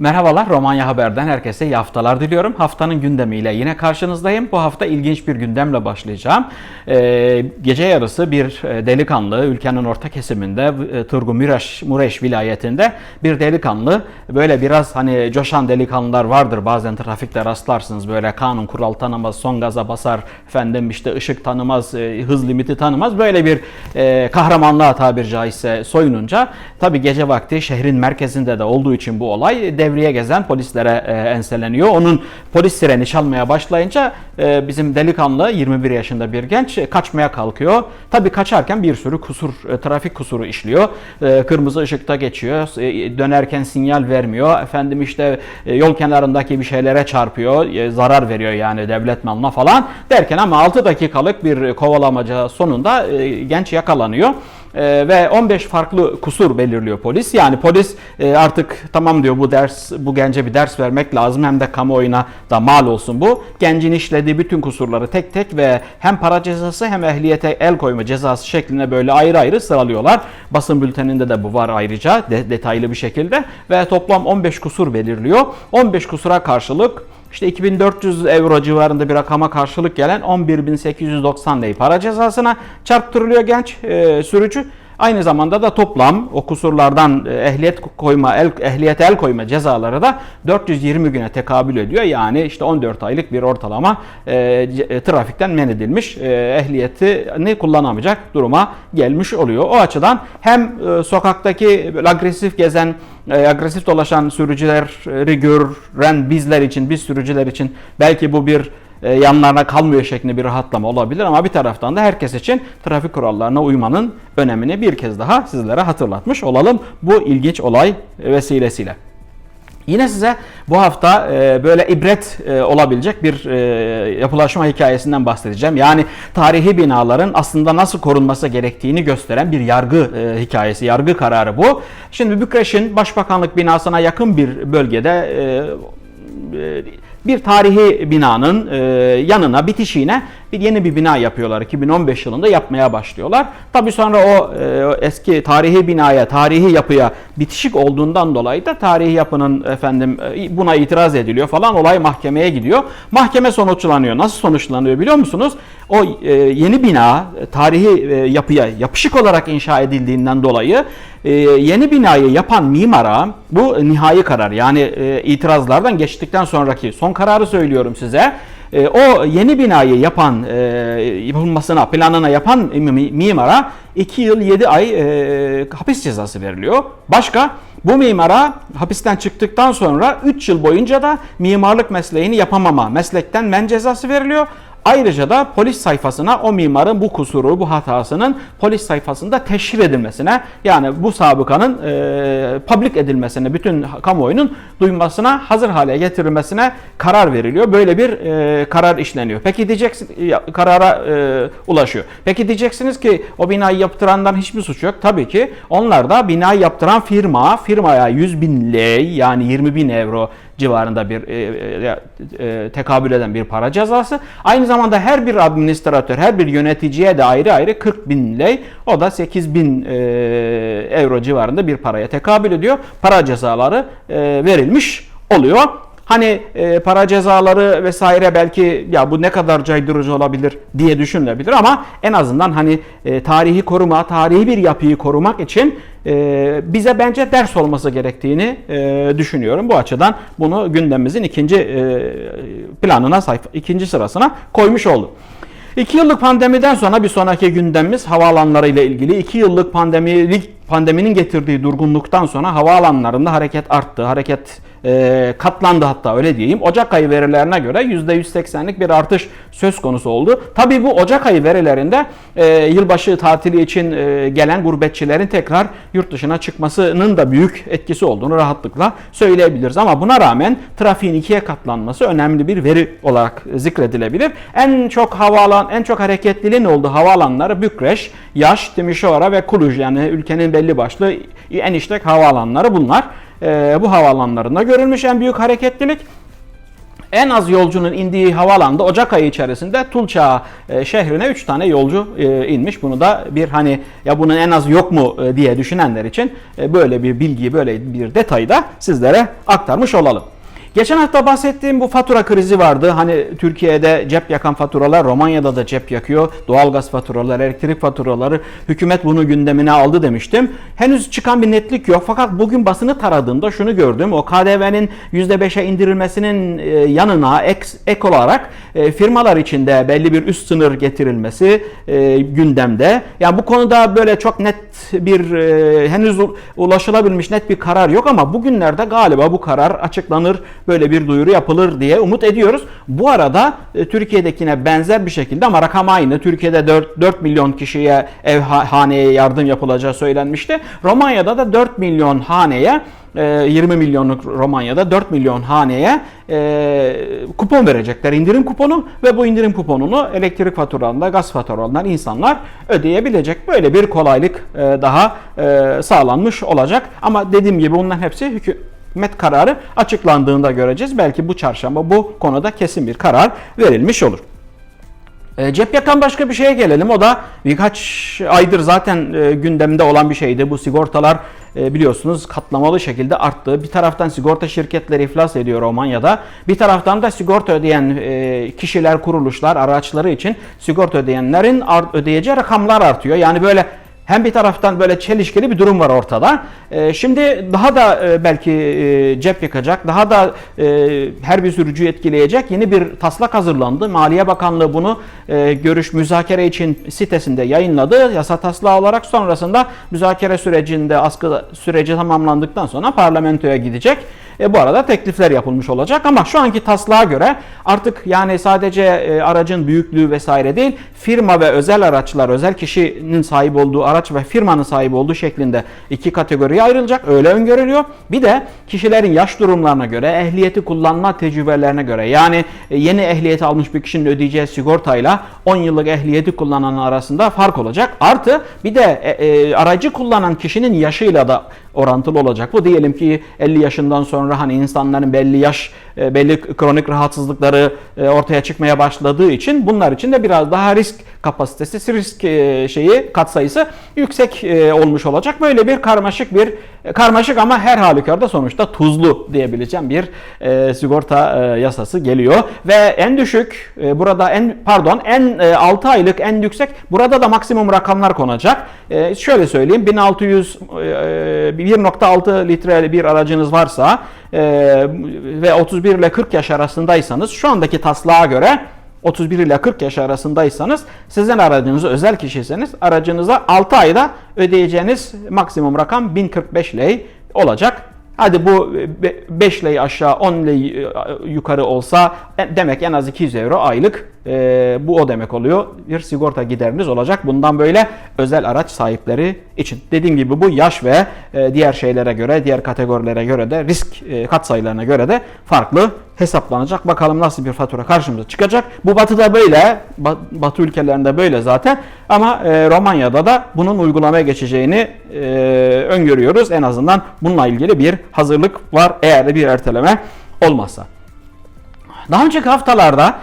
Merhabalar Romanya Haber'den herkese iyi haftalar diliyorum. Haftanın gündemiyle yine karşınızdayım. Bu hafta ilginç bir gündemle başlayacağım. Ee, gece yarısı bir e, delikanlı ülkenin orta kesiminde e, Turgu Mureş, Mureş vilayetinde bir delikanlı böyle biraz hani coşan delikanlılar vardır bazen trafikte rastlarsınız böyle kanun kural tanımaz son gaza basar efendim işte ışık tanımaz e, hız limiti tanımaz böyle bir e, kahramanlığa tabir caizse soyununca tabi gece vakti şehrin merkezinde de olduğu için bu olay devriye gezen polislere e, enseleniyor. Onun polis sireni çalmaya başlayınca e, bizim delikanlı 21 yaşında bir genç kaçmaya kalkıyor. Tabi kaçarken bir sürü kusur, e, trafik kusuru işliyor. E, kırmızı ışıkta geçiyor. E, dönerken sinyal vermiyor. Efendim işte e, yol kenarındaki bir şeylere çarpıyor. E, zarar veriyor yani devlet malına falan. Derken ama 6 dakikalık bir kovalamaca sonunda e, genç yakalanıyor. Ee, ve 15 farklı kusur belirliyor polis. Yani polis e, artık tamam diyor bu ders bu gence bir ders vermek lazım hem de kamuoyuna da mal olsun bu. Gencin işlediği bütün kusurları tek tek ve hem para cezası hem ehliyete el koyma cezası şeklinde böyle ayrı ayrı sıralıyorlar. Basın bülteninde de bu var ayrıca de, detaylı bir şekilde ve toplam 15 kusur belirliyor. 15 kusura karşılık işte 2400 euro civarında bir rakama karşılık gelen 11.890 lei para cezasına çarptırılıyor genç e, sürücü. Aynı zamanda da toplam o kusurlardan e, ehliyet koyma, el, ehliyete el koyma cezaları da 420 güne tekabül ediyor. Yani işte 14 aylık bir ortalama e, e, trafikten men edilmiş, e, ehliyetini kullanamayacak duruma gelmiş oluyor. O açıdan hem e, sokaktaki agresif gezen, e, agresif dolaşan sürücüleri gören bizler için, biz sürücüler için belki bu bir yanlarına kalmıyor şeklinde bir rahatlama olabilir ama bir taraftan da herkes için trafik kurallarına uymanın önemini bir kez daha sizlere hatırlatmış olalım bu ilginç olay vesilesiyle. Yine size bu hafta e, böyle ibret e, olabilecek bir e, yapılaşma hikayesinden bahsedeceğim. Yani tarihi binaların aslında nasıl korunması gerektiğini gösteren bir yargı e, hikayesi, yargı kararı bu. Şimdi Bükreş'in başbakanlık binasına yakın bir bölgede e, e, bir tarihi binanın e, yanına bitişiğine bir yeni bir bina yapıyorlar. 2015 yılında yapmaya başlıyorlar. Tabii sonra o e, eski tarihi binaya, tarihi yapıya bitişik olduğundan dolayı da tarihi yapının efendim e, buna itiraz ediliyor falan. Olay mahkemeye gidiyor. Mahkeme sonuçlanıyor. Nasıl sonuçlanıyor biliyor musunuz? O e, yeni bina e, tarihi e, yapıya yapışık olarak inşa edildiğinden dolayı e, yeni binayı yapan mimara bu nihai karar yani e, itirazlardan geçtikten sonraki son kararı söylüyorum size. E, o yeni binayı yapan, e, yapılmasına, planına yapan mi- mimara 2 yıl 7 ay e, hapis cezası veriliyor. Başka bu mimara hapisten çıktıktan sonra 3 yıl boyunca da mimarlık mesleğini yapamama, meslekten men cezası veriliyor. Ayrıca da polis sayfasına o mimarın bu kusuru, bu hatasının polis sayfasında teşhir edilmesine yani bu sabıkanın e, public edilmesine, bütün kamuoyunun duymasına, hazır hale getirilmesine karar veriliyor. Böyle bir e, karar işleniyor. Peki diyeceksin, karara e, ulaşıyor. Peki diyeceksiniz ki o binayı yaptırandan hiçbir suç yok. Tabii ki onlar da binayı yaptıran firma, firmaya 100 bin lei yani 20 bin euro civarında bir e, e, e, tekabül eden bir para cezası. Aynı zamanda her bir administratör, her bir yöneticiye de ayrı ayrı 40 bin lei, o da 8 bin e, euro civarında bir paraya tekabül ediyor. Para cezaları e, verilmiş oluyor. Hani e, para cezaları vesaire belki ya bu ne kadar caydırıcı olabilir diye düşünülebilir ama en azından hani e, tarihi koruma, tarihi bir yapıyı korumak için e, bize bence ders olması gerektiğini e, düşünüyorum. Bu açıdan bunu gündemimizin ikinci e, planına, sayfa, ikinci sırasına koymuş olduk. İki yıllık pandemiden sonra bir sonraki gündemimiz havaalanları ile ilgili. İki yıllık pandemilik pandeminin getirdiği durgunluktan sonra havaalanlarında hareket arttı. Hareket e, katlandı hatta öyle diyeyim. Ocak ayı verilerine göre %180'lik bir artış söz konusu oldu. Tabii bu Ocak ayı verilerinde e, yılbaşı tatili için e, gelen gurbetçilerin tekrar yurt dışına çıkmasının da büyük etkisi olduğunu rahatlıkla söyleyebiliriz. Ama buna rağmen trafiğin ikiye katlanması önemli bir veri olarak zikredilebilir. En çok havaalan, en çok hareketliliğin olduğu havaalanları Bükreş, Yaş, Timişoara ve Kuluj yani ülkenin belli başlı en işlek havaalanları bunlar. E, bu havaalanlarında görülmüş en büyük hareketlilik. En az yolcunun indiği havaalanında Ocak ayı içerisinde Tulça e, şehrine 3 tane yolcu e, inmiş. Bunu da bir hani ya bunun en az yok mu diye düşünenler için e, böyle bir bilgiyi, böyle bir detayı da sizlere aktarmış olalım. Geçen hafta bahsettiğim bu fatura krizi vardı. Hani Türkiye'de cep yakan faturalar, Romanya'da da cep yakıyor. Doğalgaz faturaları, elektrik faturaları. Hükümet bunu gündemine aldı demiştim. Henüz çıkan bir netlik yok. Fakat bugün basını taradığımda şunu gördüm. O KDV'nin %5'e indirilmesinin e, yanına ek, ek olarak e, firmalar içinde belli bir üst sınır getirilmesi e, gündemde. Yani bu konuda böyle çok net bir henüz ulaşılabilmiş net bir karar yok ama bugünlerde galiba bu karar açıklanır böyle bir duyuru yapılır diye umut ediyoruz. Bu arada e, Türkiye'dekine benzer bir şekilde ama rakam aynı. Türkiye'de 4, 4 milyon kişiye ev haneye yardım yapılacağı söylenmişti. Romanya'da da 4 milyon haneye 20 e, milyonluk Romanya'da 4 milyon haneye e, kupon verecekler. indirim kuponu ve bu indirim kuponunu elektrik faturalarında, gaz faturalarından insanlar ödeyebilecek. Böyle bir kolaylık daha sağlanmış olacak. Ama dediğim gibi bunların hepsi hükümet kararı açıklandığında göreceğiz. Belki bu çarşamba bu konuda kesin bir karar verilmiş olur. E, cep yakan başka bir şeye gelelim. O da birkaç aydır zaten e, gündemde olan bir şeydi. Bu sigortalar e, biliyorsunuz katlamalı şekilde arttı. Bir taraftan sigorta şirketleri iflas ediyor Romanya'da. Bir taraftan da sigorta ödeyen e, kişiler, kuruluşlar, araçları için sigorta ödeyenlerin ödeyeceği rakamlar artıyor. Yani böyle hem bir taraftan böyle çelişkili bir durum var ortada. E, şimdi daha da e, belki e, cep yakacak, daha da her bir sürücüyü etkileyecek yeni bir taslak hazırlandı. Maliye Bakanlığı bunu görüş müzakere için sitesinde yayınladı. Yasa taslağı olarak sonrasında müzakere sürecinde askı süreci tamamlandıktan sonra parlamentoya gidecek. E, bu arada teklifler yapılmış olacak ama şu anki taslağa göre artık yani sadece e, aracın büyüklüğü vesaire değil firma ve özel araçlar özel kişinin sahip olduğu araç ve firmanın sahip olduğu şeklinde iki kategoriye ayrılacak. Öyle öngörülüyor. Bir de kişilerin yaş durumlarına göre ehliyeti kullanma tecrübelerine göre yani e, yeni ehliyeti almış bir kişinin ödeyeceği sigortayla 10 yıllık ehliyeti kullanan arasında fark olacak. Artı bir de e, e, aracı kullanan kişinin yaşıyla da orantılı olacak. Bu diyelim ki 50 yaşından sonra hani insanların belli yaş, e, belli kronik rahatsızlıkları e, ortaya çıkmaya başladığı için bunlar için de biraz daha risk kapasitesi, risk e, şeyi katsayısı yüksek olmuş olacak. Böyle bir karmaşık bir karmaşık ama her halükarda sonuçta tuzlu diyebileceğim bir sigorta yasası geliyor ve en düşük burada en pardon en 6 aylık en yüksek burada da maksimum rakamlar konacak. Şöyle söyleyeyim 1600 1.6 litre bir aracınız varsa e, ve 31 ile 40 yaş arasındaysanız şu andaki taslağa göre 31 ile 40 yaş arasındaysanız sizin aracınızı özel kişiseniz aracınıza 6 ayda ödeyeceğiniz maksimum rakam 1045 lei olacak. Hadi bu 5 lei aşağı 10 lei yukarı olsa e, demek en az 200 euro aylık e, bu o demek oluyor. Bir sigorta gideriniz olacak. Bundan böyle özel araç sahipleri için. Dediğim gibi bu yaş ve e, diğer şeylere göre, diğer kategorilere göre de risk e, katsayılarına göre de farklı hesaplanacak. Bakalım nasıl bir fatura karşımıza çıkacak. Bu batıda böyle, batı ülkelerinde böyle zaten. Ama e, Romanya'da da bunun uygulamaya geçeceğini e, öngörüyoruz. En azından bununla ilgili bir hazırlık var eğer bir erteleme olmazsa. Daha önceki haftalarda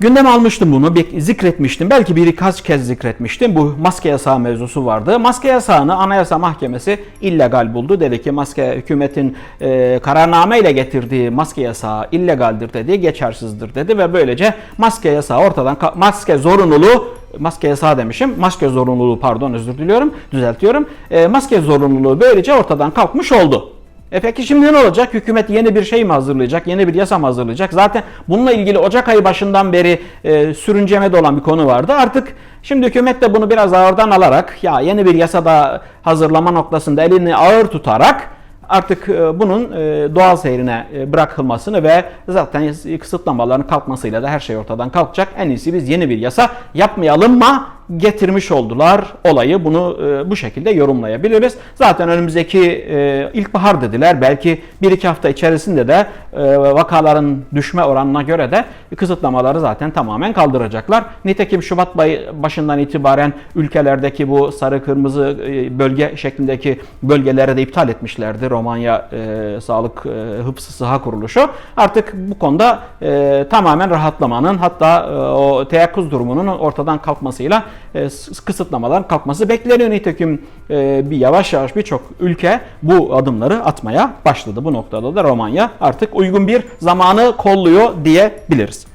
Gündem almıştım bunu, bir zikretmiştim. Belki birkaç kez zikretmiştim. Bu maske yasağı mevzusu vardı. Maske yasağını Anayasa Mahkemesi illegal buldu. Dedi ki maske hükümetin e, kararname ile getirdiği maske yasağı illegaldir dedi, geçersizdir dedi ve böylece maske yasağı ortadan maske zorunluluğu maske yasağı demişim. Maske zorunluluğu pardon özür diliyorum. Düzeltiyorum. E, maske zorunluluğu böylece ortadan kalkmış oldu. E peki şimdi ne olacak? Hükümet yeni bir şey mi hazırlayacak? Yeni bir yasa mı hazırlayacak? Zaten bununla ilgili Ocak ayı başından beri e, sürüncemede olan bir konu vardı. Artık şimdi hükümet de bunu biraz ağırdan alarak ya yeni bir yasada hazırlama noktasında elini ağır tutarak artık e, bunun e, doğal seyrine e, bırakılmasını ve zaten kısıtlamaların kalkmasıyla da her şey ortadan kalkacak. En iyisi biz yeni bir yasa yapmayalım mı getirmiş oldular olayı. Bunu e, bu şekilde yorumlayabiliriz. Zaten önümüzdeki e, ilkbahar dediler. Belki bir iki hafta içerisinde de e, vakaların düşme oranına göre de kısıtlamaları zaten tamamen kaldıracaklar. Nitekim Şubat başından itibaren ülkelerdeki bu sarı kırmızı e, bölge şeklindeki bölgelere de iptal etmişlerdi Romanya e, Sağlık e, Hıfzı Sıha Kuruluşu. Artık bu konuda e, tamamen rahatlamanın hatta e, o teyakkuz durumunun ortadan kalkmasıyla e, kısıtlamaların kalkması bekleniyor. Nitekim e, bir yavaş yavaş birçok ülke bu adımları atmaya başladı. Bu noktada da Romanya artık uygun bir zamanı kolluyor diyebiliriz.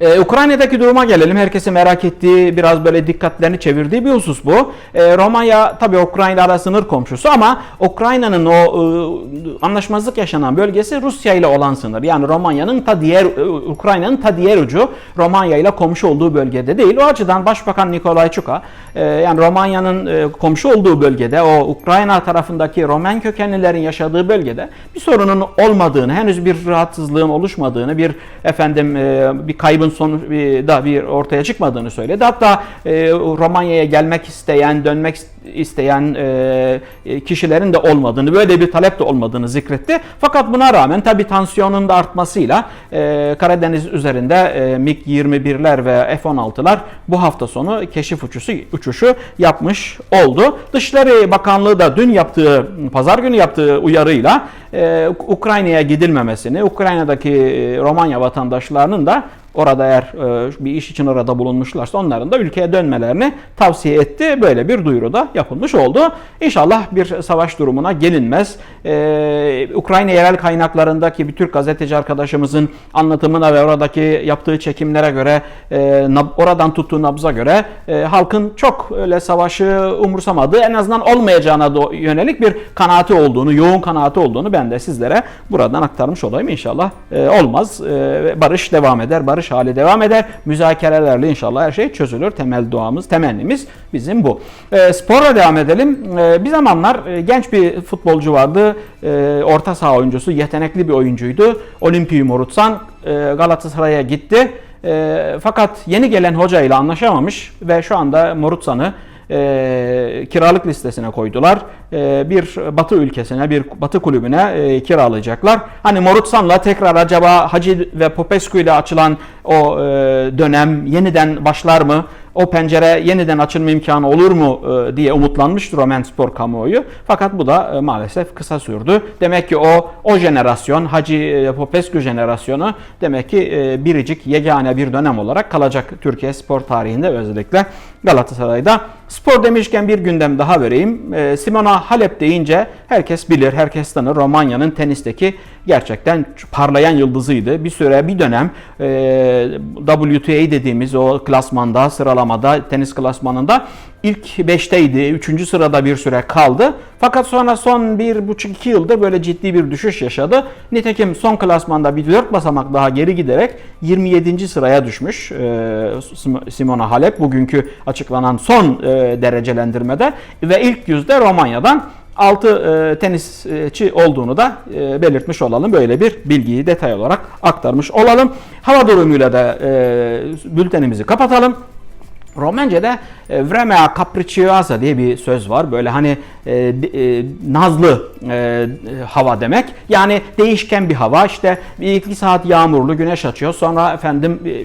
Ee, Ukrayna'daki duruma gelelim. Herkesi merak ettiği, biraz böyle dikkatlerini çevirdiği bir husus bu. Ee, Romanya tabii Ukrayna ile sınır komşusu ama Ukrayna'nın o e, anlaşmazlık yaşanan bölgesi Rusya ile olan sınır. Yani Romanya'nın ta diğer e, Ukrayna'nın ta diğer ucu Romanya ile komşu olduğu bölgede değil. O açıdan Başbakan Nikolay Çuka e, yani Romanya'nın e, komşu olduğu bölgede o Ukrayna tarafındaki Romen kökenlilerin yaşadığı bölgede bir sorunun olmadığını, henüz bir rahatsızlığın oluşmadığını, bir efendim e, bir kaybın sonu bir, da bir ortaya çıkmadığını söyledi. Hatta e, Romanya'ya gelmek isteyen, dönmek isteyen e, kişilerin de olmadığını, böyle bir talep de olmadığını zikretti. Fakat buna rağmen tabii tansiyonun da artmasıyla e, Karadeniz üzerinde e, MiG-21'ler ve F-16'lar bu hafta sonu keşif uçuşu, uçuşu yapmış oldu. Dışişleri Bakanlığı da dün yaptığı, pazar günü yaptığı uyarıyla e, Ukrayna'ya gidilmemesini, Ukrayna'daki e, Romanya vatandaşlarının da orada eğer e, bir iş için orada bulunmuşlarsa onların da ülkeye dönmelerini tavsiye etti. Böyle bir duyuru da yapılmış oldu. İnşallah bir savaş durumuna gelinmez. Ee, Ukrayna yerel kaynaklarındaki bir Türk gazeteci arkadaşımızın anlatımına ve oradaki yaptığı çekimlere göre e, oradan tuttuğu nabza göre e, halkın çok öyle savaşı umursamadığı en azından olmayacağına yönelik bir kanaati olduğunu, yoğun kanaati olduğunu ben de sizlere buradan aktarmış olayım. İnşallah e, olmaz. E, barış devam eder, barış hali devam eder. Müzakerelerle inşallah her şey çözülür. Temel duamız, temennimiz bizim bu. E, sporla devam edelim. E, bir zamanlar e, genç bir futbolcu vardı. E, orta saha oyuncusu, yetenekli bir oyuncuydu. Olimpiyu Morutsan e, Galatasaray'a gitti. E, fakat yeni gelen hoca ile anlaşamamış ve şu anda Morutsan'ı e, kiralık listesine koydular. E, bir Batı ülkesine, bir Batı kulübüne e, kiralayacaklar. Hani Morutsan'la tekrar acaba Hacı ve Popescu ile açılan o e, dönem yeniden başlar mı? O pencere yeniden açılma imkanı olur mu e, diye umutlanmıştır Roman spor kamuoyu. Fakat bu da e, maalesef kısa sürdü. Demek ki o o jenerasyon, Hacı e, Popescu jenerasyonu demek ki biricik yegane bir dönem olarak kalacak Türkiye spor tarihinde özellikle Galatasaray'da. Spor demişken bir gündem daha vereyim. E, Simona Halep deyince herkes bilir, herkes tanır. Romanya'nın tenisteki gerçekten parlayan yıldızıydı. Bir süre, bir dönem e, WTA dediğimiz o klasmanda, sıralamada, tenis klasmanında ilk 5'teydi. 3. sırada bir süre kaldı. Fakat sonra son 1,5-2 yıldır böyle ciddi bir düşüş yaşadı. Nitekim son klasmanda bir 4 basamak daha geri giderek 27. sıraya düşmüş e, Simona Halep. Bugünkü açıklanan son e, derecelendirmede ve ilk yüzde Romanya'dan 6 e, tenisçi olduğunu da e, belirtmiş olalım. Böyle bir bilgiyi detay olarak aktarmış olalım. Hava durumuyla da bültenimizi kapatalım. Romence'de e, vremea capricciosa diye bir söz var. Böyle hani e, e, nazlı e, hava demek. Yani değişken bir hava. İşte bir iki saat yağmurlu, güneş açıyor. Sonra efendim e, e,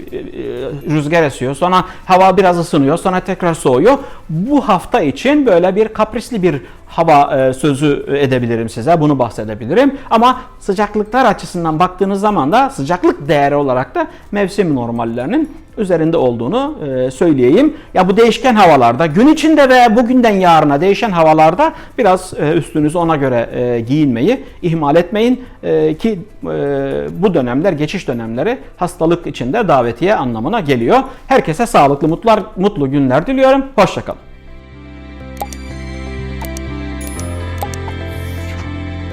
rüzgar esiyor. Sonra hava biraz ısınıyor. Sonra tekrar soğuyor. Bu hafta için böyle bir kaprisli bir hava e, sözü edebilirim size. Bunu bahsedebilirim. Ama sıcaklıklar açısından baktığınız zaman da sıcaklık değeri olarak da mevsim normallerinin üzerinde olduğunu e, söyleyeyim. Ya bu değişken havalarda, gün içinde ve bugünden yarına değişen havalarda biraz e, üstünüzü ona göre giyinmeyi ihmal etmeyin ki bu dönemler, geçiş dönemleri hastalık içinde davetiye anlamına geliyor. Herkese sağlıklı, mutlu, mutlu günler diliyorum. Hoşçakalın.